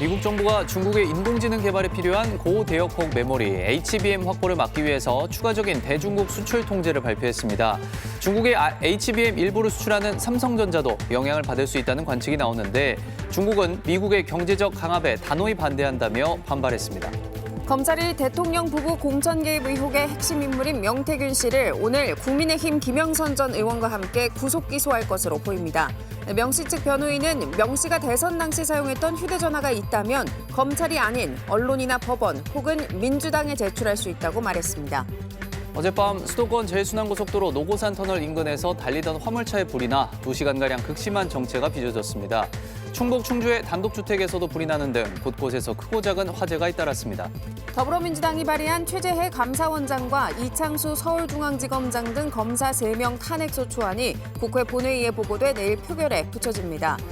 미국 정부가 중국의 인공지능 개발에 필요한 고대역폭 메모리 HBM 확보를 막기 위해서 추가적인 대중국 수출 통제를 발표했습니다. 중국의 아- HBM 일부를 수출하는 삼성전자도 영향을 받을 수 있다는 관측이 나오는데 중국은 미국의 경제적 강압에 단호히 반대한다며 반발했습니다. 검찰이 대통령 부부 공천 개입 의혹의 핵심 인물인 명태균 씨를 오늘 국민의힘 김영선 전 의원과 함께 구속 기소할 것으로 보입니다. 명 씨 측 변호인은 명 씨가 대선 당시 사용했던 휴대전화가 있다면 검찰이 아닌 언론이나 법원 혹은 민주당에 제출할 수 있다고 말했습니다. 어젯밤 수도권 제일순환고속도로 노고산 터널 인근에서 달리던 화물차에 불이 나 2시간가량 극심한 정체가 빚어졌습니다. 충북 충주의 단독주택에서도 불이 나는 등 곳곳에서 크고 작은 화재가 잇따랐습니다. 더불어민주당이 발의한 최재해 감사원장과 이창수 서울중앙지검장 등 검사 3명 탄핵소추안이 국회 본회의에 보고돼 내일 표결에 붙여집니다.